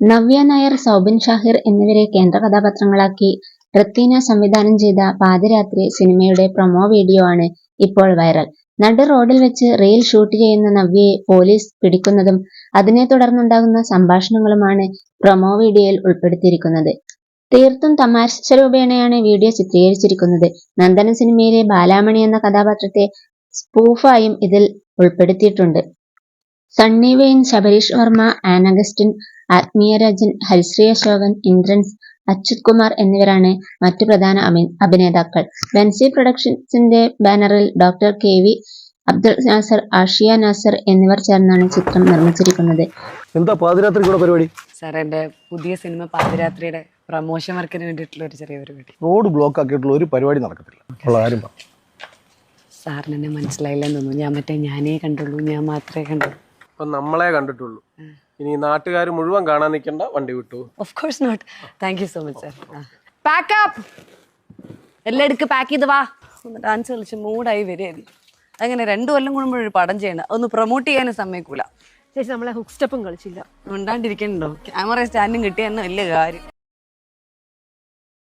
നവ്യ നായർ സൗബിൻ ഷാഹിർ എന്നിവരെ കേന്ദ്ര കഥാപാത്രങ്ങളാക്കി. റത്തീന സംവിധാനം ചെയ്ത പാതിരാത്രി സിനിമയുടെ പ്രൊമോ വീഡിയോ ആണ് ഇപ്പോൾ വൈറൽ. നടു റോഡിൽ വെച്ച് റീൽ ഷൂട്ട് ചെയ്യുന്ന നവ്യയെ പോലീസ് പിടിക്കുന്നതും അതിനെ തുടർന്നുണ്ടാകുന്ന സംഭാഷണങ്ങളുമാണ് പ്രൊമോ വീഡിയോയിൽ ഉൾപ്പെടുത്തിയിരിക്കുന്നത്. തീർത്തും തമാശ രൂപേണയാണ് വീഡിയോ ചിത്രീകരിച്ചിരിക്കുന്നത്. നന്ദന സിനിമയിലെ ബാലാമണി എന്ന കഥാപാത്രത്തെ സ്പൂഫായും ഇതിൽ ഉൾപ്പെടുത്തിയിട്ടുണ്ട്. സണ്ണി വെയിൻ ശബരീഷ് വർമ്മ ആനഗസ്റ്റിൻ അഗസ്റ്റിൻ ആത്മീയരാജൻ ഹരിശ്രീ അശോകൻ ഇന്ദ്രൻസ് അച്യുത് കുമാർ എന്നിവരാണ് മറ്റു പ്രധാന അഭി അഭിനേതാക്കൾ. ബെൻസി പ്രൊഡക്ഷൻസിന്റെ ബാനറിൽ doctor K V Abdul Nasar Ashiya Nasar എന്നിവർ ചേർന്നാണ് ചിത്രം നിർമ്മിച്ചിരിക്കുന്നത്. എന്താ പാതിരാത്രി കൂടെ പരിപാടി? സാർ എന്റെ പുതിയ സിനിമ പാതിരാത്രിയുടെ പ്രമോഷൻ വർക്കിന് വേണ്ടിയിട്ടുള്ള ഒരു ചെറിയ പരിപാടി റോഡ് ബ്ലോക്ക് ആക്കിയിട്ടുള്ള ഒരു പരിപാടി നടക്കത്തില്ല. സാറിന് എന്നെ മനസ്സിലായില്ലെന്ന് തോന്നുന്നു. ഞാൻ മറ്റേ ഞാനേ കണ്ടുള്ളൂ ഞാൻ മാത്രമേ കണ്ടുള്ളൂ. ഇപ്പൊ നമ്മളെ കണ്ടിട്ടുള്ളൂ. ഇനി നാട്ടുകാർ മുഴുവൻ കാണാൻ നിൽക്കണ്ട വണ്ടി വിട്ടു. Of course not thank you so much sir pack up എല്ലാം എടുക്ക് പാക്ക് ചെയ്ത് വാ. ഒന്ന് ഡാൻസ് കളിച്ച് മൂഡായി വരികയായിരുന്നു അങ്ങനെ രണ്ടു കൊല്ലം കൂടുമ്പോഴൊരു പടം ചെയ്യണം ഒന്ന് പ്രൊമോട്ട് ചെയ്യാനും സമ്മതിക്കൂല. ചേച്ചി നമ്മളെ ഹുക്ക് സ്റ്റെപ്പും കളിച്ചില്ല. ഉണ്ടാണ്ടിരിക്കണ്ടോ ക്യാമറ സ്റ്റാൻഡും കിട്ടിയ തന്നെ വലിയ കാര്യം.